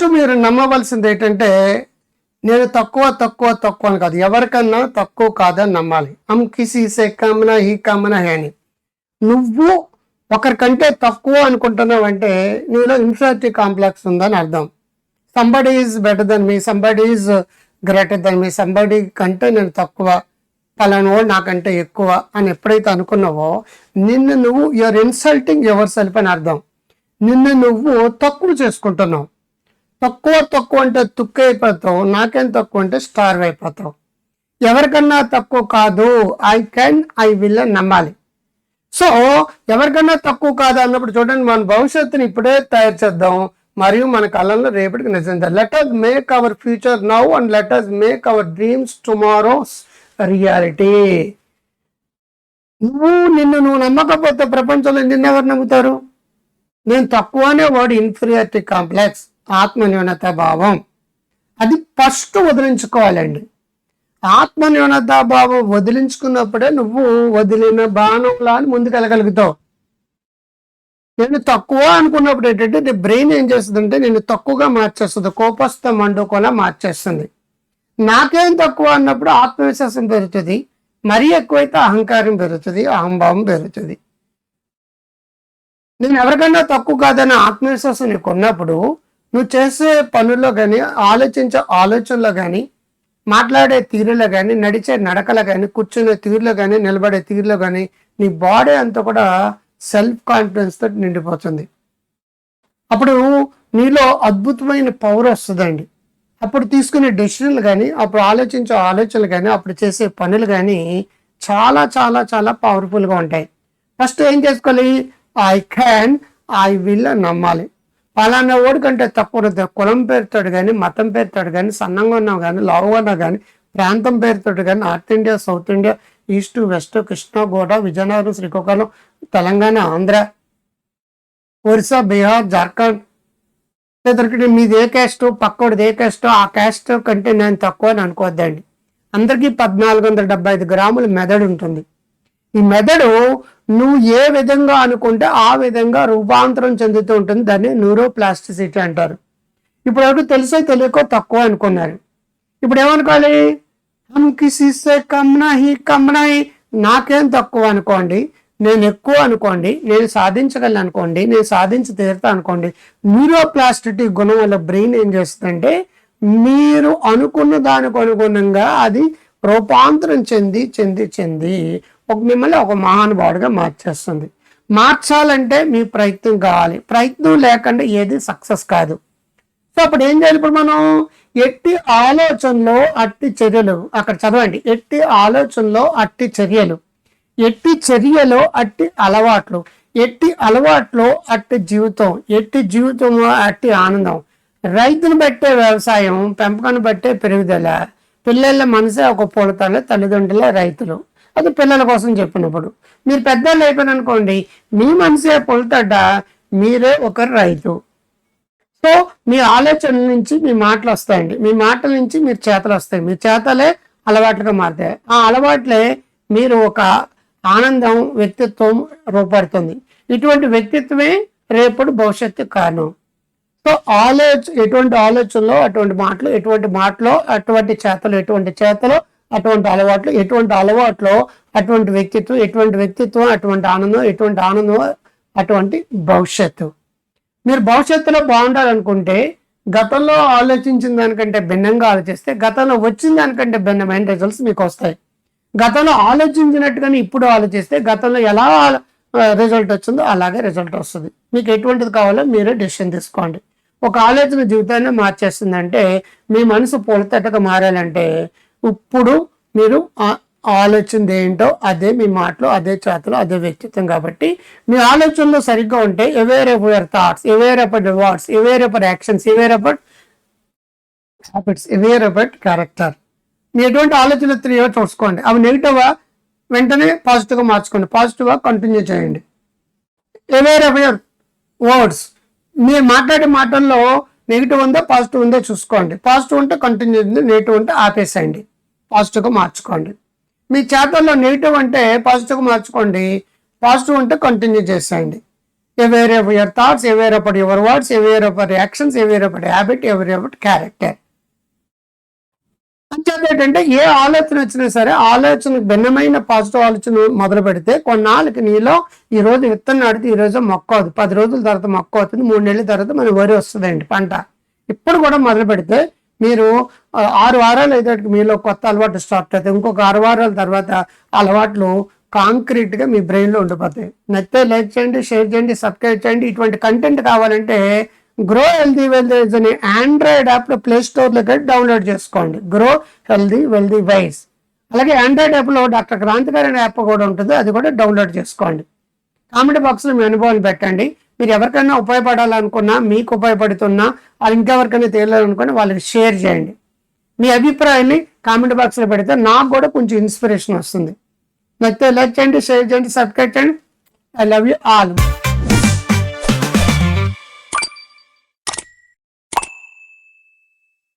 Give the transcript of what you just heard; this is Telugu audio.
ఫస్ట్ మీరు నమ్మవలసింది ఏంటంటే నేను తక్కువ తక్కువ తక్కువ అని కాదు. ఎవరికన్నా తక్కువ కాదని నమ్మాలి. అమ్ కిసి సే కమన హీ కమన హే అని. నువ్వు ఒకరికంటే తక్కువ అనుకుంటున్నావు అంటే నీలో ఇన్ఫియారిటీ కాంప్లెక్స్ ఉందని అర్థం. Somebody is better than me somebody is greater than me somebody కంటే నేను తక్కువ పలానో నాకంటే ఎక్కువ అని ఎప్పుడైతే అనుకున్నావో నిన్ను నువ్వు యువర్ ఇన్సల్టింగ్ ఎవరు సెల్ఫ్ అని అర్థం. నిన్ను నువ్వు తక్కువ చేసుకుంటున్నావు. తక్కువ తక్కువ అంటే తుక్కు అయిపోతాం నాకేం తక్కువ అంటే స్టార్ అయిపోతాం ఎవరికన్నా తక్కువ కాదు ఐ కెన్ ఐ విల్ అని నమ్మాలి. సో ఎవరికన్నా తక్కువ కాదు అన్నప్పుడు చూడండి మన భవిష్యత్తుని ఇప్పుడే తయారు చేద్దాం మరియు మన కళల్లో రేపటికి నిజం let us make our future now and let us make our dreams tomorrow's reality నువ్వు నిన్ను నువ్వు నమ్మకపోతే ప్రపంచంలో నిన్నెవరు నమ్ముతారు? నేను తక్కువనే వాడు ఇన్ఫీరియారిటీ కాంప్లెక్స్ ఆత్మన్యూనత భావం అది ఫస్ట్ వదిలించుకోవాలండి. ఆత్మన్యూనత భావం వదిలించుకున్నప్పుడే నువ్వు వదిలిన బాణంలా అని ముందుకెళ్ళగలుగుతావు. నేను తక్కువ అనుకున్నప్పుడు ఏంటంటే నీ బ్రెయిన్ ఏం చేస్తుందంటే నేను తక్కువగా మార్చేస్తుంది. కోపస్థ మండుకోలా మార్చేస్తుంది. నాకేం తక్కువ అన్నప్పుడు ఆత్మవిశ్వాసం పెరుగుతుంది. మరీ ఎక్కువైతే అహంకారం పెరుగుతుంది అహంభావం పెరుగుతుంది. నేను ఎవరికన్నా తక్కువ కాదని ఆత్మవిశ్వాసం నీకు ఉన్నప్పుడు నువ్వు చేసే పనుల్లో కానీ ఆలోచించే ఆలోచనలో కానీ మాట్లాడే తీరులో కానీ నడిచే నడకలో కానీ కూర్చునే తీరులో కానీ నిలబడే తీరులో కానీ నీ బాడీ అంతా కూడా సెల్ఫ్ కాన్ఫిడెన్స్ తోటి నిండిపోతుంది. అప్పుడు నీలో అద్భుతమైన పవర్ వస్తుందండి. అప్పుడు తీసుకునే డెసిషన్లు కానీ అప్పుడు ఆలోచించే ఆలోచనలు కానీ అప్పుడు చేసే పనులు కానీ చాలా చాలా చాలా పవర్ఫుల్గా ఉంటాయి. ఫస్ట్ ఏం చేసుకోవాలి? ఐ క్యాన్ ఐ విల్ నమ్మాలి. పలానా ఓడి కంటే తక్కువ కులం పేరుతోడు కానీ మతం పేరుతోడు కానీ సన్నంగా ఉన్నావు కానీ లావుగా ఉన్నావు కానీ ప్రాంతం పేరుతోటి కానీ north India south India east west Krishna గోడ విజయనగరం శ్రీకాకుళం తెలంగాణ ఆంధ్ర ఒరిస్సా బీహార్ జార్ఖండ్. లేదంటే మీది ఏ క్యాస్ట్ పక్కోడిది ఏ క్యాస్ట్ ఆ క్యాస్ట్ కంటే నేను తక్కువ అని అనుకోవద్దండి. అందరికీ పద్నాలుగు వందల డెబ్బై ఐదు గ్రాముల మెదడు ఉంటుంది. ఈ మెదడు నువ్వు ఏ విధంగా అనుకుంటే ఆ విధంగా రూపాంతరం చెందుతూ ఉంటుంది. దాన్ని న్యూరోప్లాస్టిసిటీ అంటారు. ఇప్పుడు ఎవరికి తెలుసో తెలియకో తక్కువ అనుకున్నారు. ఇప్పుడు ఏమనుకోవాలి? హమ్ కిసి సే కమ్నా నాకేం తక్కువ అనుకోండి. నేను ఎక్కువ అనుకోండి. నేను సాధించగలను అనుకోండి. నేను సాధించి తీరుతా అనుకోండి. న్యూరోప్లాస్టిటీ గుణం వల్ల బ్రెయిన్ ఏం చేస్తుందంటే మీరు అనుకున్న దానికి అనుగుణంగా అది రూపాంతరం చెంది చెంది చెంది ఒక మిమ్మల్ని ఒక మహానుభావుడిగా మార్చేస్తుంది. మార్చాలంటే మీ ప్రయత్నం కావాలి. ప్రయత్నం లేకుండా ఏది సక్సెస్ కాదు. సో అప్పుడు ఏం చేయాలి? ఇప్పుడు మనం ఎట్టి ఆలోచనలో అట్టి చర్యలు అక్కడ చదవండి. ఎట్టి ఆలోచనలో అట్టి చర్యలు ఎట్టి చర్యలో అట్టి అలవాట్లు ఎట్టి అలవాట్లో అట్టి జీవితం ఎట్టి జీవితంలో అట్టి ఆనందం. రైతును బట్టే వ్యవసాయం పెంపకాన్ని బట్టే పెరుగుదల పిల్లల మనసే ఒక పూలతల తల్లిదండ్రులే రైతులు. అది పిల్లల కోసం చెప్పినప్పుడు. మీరు పెద్దలు అయిపోయిన అనుకోండి మీ మనసే పొలతడ్డ మీరే ఒక రైతు. సో మీ ఆలోచన నుంచి మీ మాటలు వస్తాయండి. మీ మాటల నుంచి మీరు చేతలు వస్తాయి. మీ చేతలే అలవాట్లుగా మారుతాయి. ఆ అలవాట్లే మీరు ఒక ఆనందం వ్యక్తిత్వం రూపడుతుంది. ఇటువంటి వ్యక్తిత్వమే రేపటి భవిష్యత్తు కారణం. సో ఆలోచ ఎటువంటి ఆలోచనలో అటువంటి మాటలు ఎటువంటి మాటలో అటువంటి చేతలు ఎటువంటి చేతలు అటువంటి అలవాట్లు ఎటువంటి అలవాట్లు అటువంటి వ్యక్తిత్వం ఎటువంటి వ్యక్తిత్వం అటువంటి ఆనందం ఎటువంటి ఆనందం అటువంటి భవిష్యత్తు. మీరు భవిష్యత్తులో బాగుండాలనుకుంటే గతంలో ఆలోచించిన దానికంటే భిన్నంగా ఆలోచిస్తే గతంలో వచ్చిన దానికంటే భిన్నమైన రిజల్ట్స్ మీకు వస్తాయి. గతంలో ఆలోచించినట్టుగానే ఇప్పుడు ఆలోచిస్తే గతంలో ఎలా రిజల్ట్ వచ్చిందో అలాగే రిజల్ట్ వస్తుంది. మీకు ఎటువంటిది కావాలో మీరే డెసిషన్ తీసుకోండి. ఒక ఆలోచన జీవితాన్ని మార్చేస్తుందంటే మీ మనసు పూలతట్టగా మారాలంటే ఇప్పుడు మీరు ఆ- ఆలోచన ఏంటో అదే మీ మాటలో అదే చేతలో అదే వ్యక్తిత్వం కాబట్టి మీ ఆలోచనలో సరిగ్గా ఉంటే aware of your thoughts aware about words aware about actions aware about habits aware about character మీ ఎటువంటి ఆలోచనలు త్రీయో చూసుకోండి. అవి నెగిటివ్ వెంటనే పాజిటివ్గా మార్చుకోండి. పాజిటివ్గా కంటిన్యూ చేయండి. అవేర్ అఫ్ యువర్ వర్డ్స్ మీరు మాట్లాడే మాటల్లో నెగిటివ్ ఉందా పాజిటివ్ ఉందా చూసుకోండి. పాజిటివ్ ఉంటే కంటిన్యూ అయింది నెగిటివ్ ఉంటే ఆపేసేయండి. పాజిటివ్గా మార్చుకోండి. మీ చేతల్లో నెగిటివ్ అంటే పాజిటివ్గా మార్చుకోండి. పాజిటివ్ ఉంటే కంటిన్యూ చేసేయండి. Aware ever your thoughts aware ఎప్పటి యువర్ వర్డ్స్ ఎవేర్ ఎప్పటి రియాక్షన్స్ ఎవేర్ ఎప్పటి హ్యాబిట్ ఎవరి ఎప్పటి క్యారెక్టర్ అంచేత ఏంటంటే ఏ ఆలోచన వచ్చినా సరే ఆలోచనకు భిన్నమైన పాజిటివ్ ఆలోచన మొదలు పెడితే కొన్నాళ్ళకి నీలో ఈ రోజు విత్తనం నాడితే ఈ రోజు మొక్క అవుతుంది. పది రోజుల తర్వాత మొక్క అవుతుంది. మూడు నెలల తర్వాత మన వరి వస్తుందండి పంట. ఇప్పుడు కూడా మొదలు పెడితే మీరు ఆరు వారాలు అయితే మీలో కొత్త అలవాటు స్టార్ట్ అవుతాయి. ఇంకొక ఆరు వారాల తర్వాత అలవాట్లు కాంక్రీట్గా మీ బ్రెయిన్లో ఉండిపోతాయి. నచ్చితే లైక్ చేయండి షేర్ చేయండి సబ్స్క్రైబ్ చేయండి. ఇటువంటి కంటెంట్ కావాలంటే గ్రో హెల్దీ వెల్దీస్ అని ఆండ్రాయిడ్ యాప్లో ప్లే స్టోర్లో డౌన్లోడ్ చేసుకోండి. గ్రో హెల్దీ వెల్దీ వైస్ అలాగే ఆండ్రాయిడ్ యాప్లో డాక్టర్ క్రాంతి గారి అనే యాప్ కూడా ఉంటుంది. అది కూడా డౌన్లోడ్ చేసుకోండి. కామెంట్ బాక్స్లో మీ అనుభవాలు పెట్టండి. మీరు ఎవరికైనా ఉపయోగపడాలనుకున్నా మీకు ఉపయోగపడుతున్నా అది ఇంకెవరికైనా తెలియాలనుకున్నా వాళ్ళకి షేర్ చేయండి. మీ అభిప్రాయాన్ని కామెంట్ బాక్స్లో పెడితే నాకు కూడా కొంచెం ఇన్స్పిరేషన్ వస్తుంది. నచ్చితే లైక్ చేయండి షేర్ చేయండి సబ్స్క్రైబ్ చేయండి. I love you all